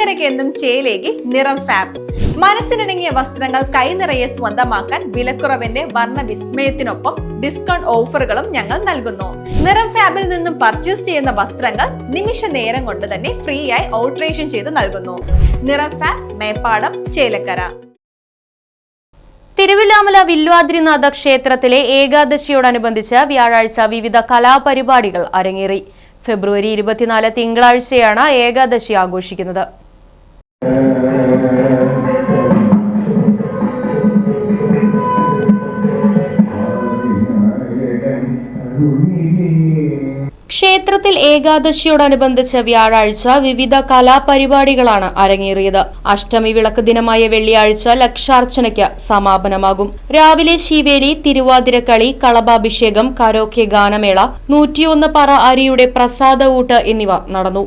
ചേലക്കരയ്ക്ക് എന്നും ചേലേക്ക് നിറം ഫാബ് മനസ്സിനിണങ്ങിയ വസ്ത്രങ്ങൾ കൈനിറയെ സ്വന്തമാക്കാൻ വിലക്കുറവിന്റെ വർണ വിസ്മയത്തിനൊപ്പം ഡിസ്കൗണ്ട് ഓഫറുകളും ഞങ്ങൾ നൽകുന്നു. നിറം ഫാബിൽ നിന്നും പർച്ചേസ് ചെയ്യുന്ന വസ്ത്രങ്ങൾ നിമിഷ നേരം കൊണ്ട് തന്നെ ഫ്രീ ആയി ഓൾട്രേഷൻ ചെയ്ത് നൽകുന്നു. നിറം ഫാബ് മേപ്പാടം ചേലക്കര. തിരുവില്ലാമല വില്വാദ്രിനാഥ ക്ഷേത്രത്തിലെ ഏകാദശിയോടനുബന്ധിച്ച് വ്യാഴാഴ്ച വിവിധ കലാപരിപാടികൾ അരങ്ങേറി. ഫെബ്രുവരി ഇരുപത്തിനാല് തിങ്കളാഴ്ചയാണ് ഏകാദശി ആഘോഷിക്കുന്നത്. ക്ഷേത്രത്തിൽ ഏകാദശിയോടനുബന്ധിച്ച് വ്യാഴാഴ്ച വിവിധ കലാപരിപാടികളാണ് അരങ്ങേറിയത്. അഷ്ടമി വിളക്ക് ദിനമായ വെള്ളിയാഴ്ച ലക്ഷാർച്ചനയ്ക്ക് സമാപനമാകും. രാവിലെ ശിവേലി തിരുവാതിരക്കളി കളഭാഭിഷേകം കരോക്കെ ഗാനമേള നൂറ്റിയൊന്ന് പറ അരിയുടെ പ്രസാദ ഊട്ട് എന്നിവ നടന്നു.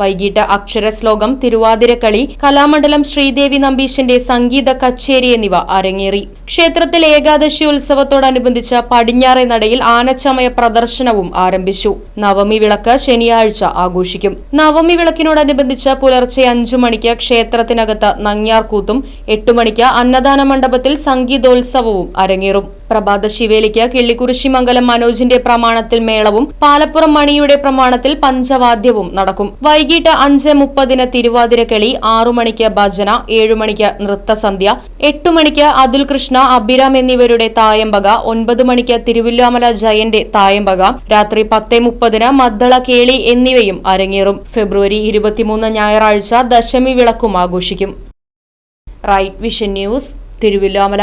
വൈകിട്ട് അക്ഷരശ്ലോകം തിരുവാതിരക്കളി കലാമണ്ഡലം ശ്രീദേവി നമ്പീശന്റെ സംഗീത കച്ചേരി എന്നിവ അരങ്ങേറി. ക്ഷേത്രത്തിൽ ഏകാദശി ഉത്സവത്തോടനുബന്ധിച്ച് പടിഞ്ഞാറെ നടയിൽ ആനച്ചമയ പ്രദർശനവും ആരംഭിച്ചു. നവമി വിളക്ക് ശനിയാഴ്ച ആഘോഷിക്കും. നവമി വിളക്കിനോടനുബന്ധിച്ച് പുലർച്ചെ അഞ്ചു മണിക്ക് ക്ഷേത്രത്തിനകത്ത് നങ്ങ്യാർകൂത്തും എട്ടു മണിക്ക് അന്നദാന മണ്ഡപത്തിൽ സംഗീതോത്സവവും അരങ്ങേറും. പ്രഭാത ശിവേലിക്ക് കിള്ളിക്കുറിശി മംഗലം മനോജിന്റെ പ്രമാണത്തിൽ മേളവും പാലപ്പുറം മണിയുടെ പ്രമാണത്തിൽ പഞ്ചവാദ്യവും നടക്കും. വൈകിട്ട് അഞ്ച് മുപ്പതിന് തിരുവാതിരക്കളി ആറു മണിക്ക് ഭജന ഏഴുമണിക്ക് നൃത്തസന്ധ്യ എട്ടു മണിക്ക് അതുൽ കൃഷ്ണ അഭിരാം എന്നിവരുടെ തായമ്പക ഒൻപത് മണിക്ക് തിരുവില്ലാമല ജയന്റെ തായമ്പക രാത്രി പത്തേ മുപ്പതിന് മദ്ദള കേളി എന്നിവയും അരങ്ങേറും. ഫെബ്രുവരി ഇരുപത്തിമൂന്ന് ഞായറാഴ്ച ദശമി വിളക്കും ആഘോഷിക്കും. Right vision news Thiruvilwamala.